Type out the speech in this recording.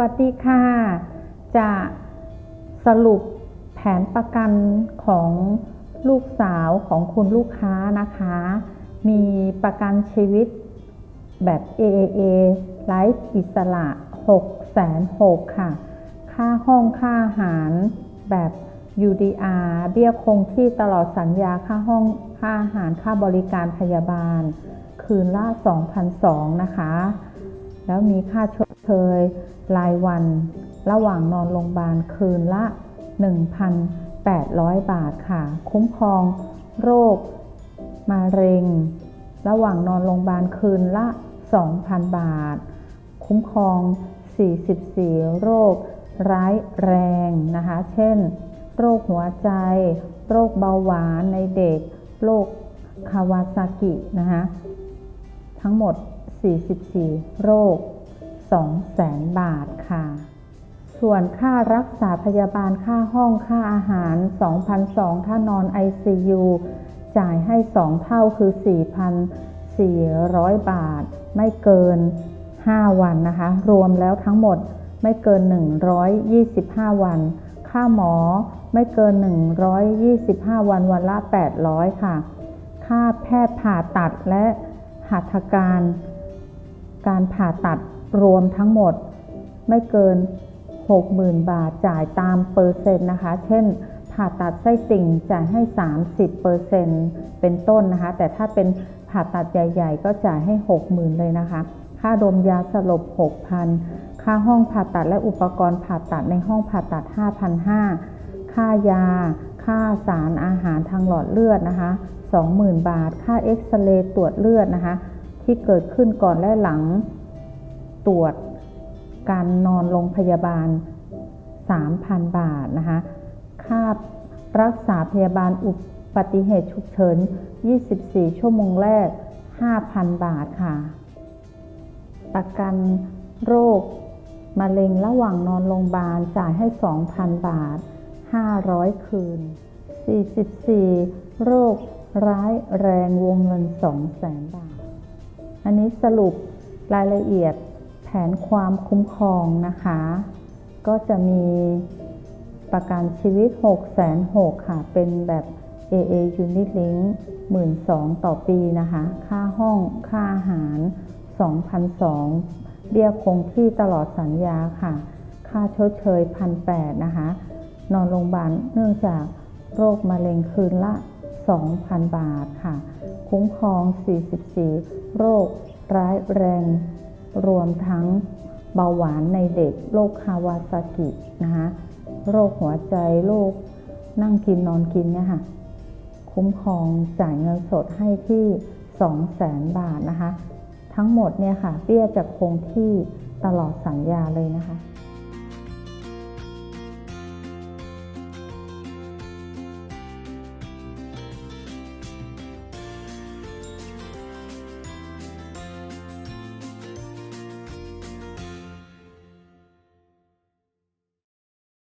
วัสดีค่ะ จะสรุปแผนประกันของลูกสาวของคุณลูกค้านะคะ มีประกันชีวิตแบบ AAA ไลฟ์อิสระ 6 6 0 0ค่ะ ค่าห้องค่าอาหารแบบ UDR เบี้ยคงที่ตลอดสัญญาค่าห้องค่าอาหารค่าบริการพยาบาล คืนละ 2,002นะคะ แล้วมีค่าชดเชยรายวัน ระหว่างนอนโรงพยาบาลคืนละ 1,800 บาทค่ะ คุ้มครองโรคมะเร็ง ระหว่างนอนโรงพยาบาลคืนละ 2,000 บาท คุ้มครอง 44 โรคร้ายแรงนะคะ เช่น โรคหัวใจ โรคเบาหวานในเด็ก โรคคาวาซากินะคะ ทั้งหมด 44 โรค 200,000 บาทค่ะ ส่วนค่ารักษาพยาบาลค่าห้องค่าอาหาร 2,200 ถ้านอน ICU จ่ายให้ 2 เท่าคือ 4,400 บาท ไม่เกิน 5 วันนะคะ รวมแล้วทั้งหมดไม่เกิน 125 วัน ค่าหมอไม่เกิน 125 วัน วันละ 800 ค่ะ ค่าแพทย์ผ่าตัดและหัตถการ การผ่าตัดรวมทั้งหมดไม่เกิน 60,000 บาทจ่ายตามเปอร์เซ็นต์นะคะ เช่น ผ่าตัดไส้ติ่งจ่ายให้ 30เปอร์เซ็นต์เป็นต้นนะคะ แต่ถ้าเป็นผ่าตัดใหญ่ ๆ ก็จ่ายให้ 60,000 เลยนะคะ ค่าดมยาสลบ 6,000 ค่าห้องผ่าตัดและอุปกรณ์ผ่าตัดในห้องผ่าตัด 5,500 ค่ายา ค่าสารอาหารทางหลอดเลือดนะคะ 20,000 บาท ค่าเอ็กซเรย์ตรวจเลือดนะคะ ที่เกิดขึ้นก่อนและหลัง ตรวจการนอนโรงพยาบาล 3,000 บาทนะคะ ค่ารักษาพยาบาลอุบัติเหตุฉุกเฉิน 24 ชั่วโมงแรก 5,000 บาทค่ะ ประกันโรคมะเร็งระหว่างนอนโรงพยาบาลจ่ายให้ 2,000 บาท 500 คืน 44 โรคร้ายแรงวงเงิน 200,000บาท อันนี้สรุปรายละเอียดแผนความคุ้มครองนะคะ ก็จะมีประกันชีวิต 6 6 0 0 0ค่ะ เป็นแบบ AA Unit Link 12,000 ต่อปีนะคะ ค่าห้อง ค่าอาหาร 2,200 เบี้ยคงที่ตลอดสัญญาค่ะ ค่าชดเชย 1,800 นะคะ นอนโรงพยาบาลเนื่องจากโรคมะเร็งคืนละ 2,000 บาทค่ะ คุ้มครอง 44 โรคร้ายแรง รวมทั้งเบาหวานในเด็ก โรคคาวาซากินะคะโรคหัวใจ โรคนั่งกินนอนกินเนี่ยค่ะ คุ้มครองจ่ายเงินสดให้ที่ 200,000 บาทนะคะ ทั้งหมดเนี่ยค่ะเบี้ยจะคงที่ตลอดสัญญาเลยนะคะ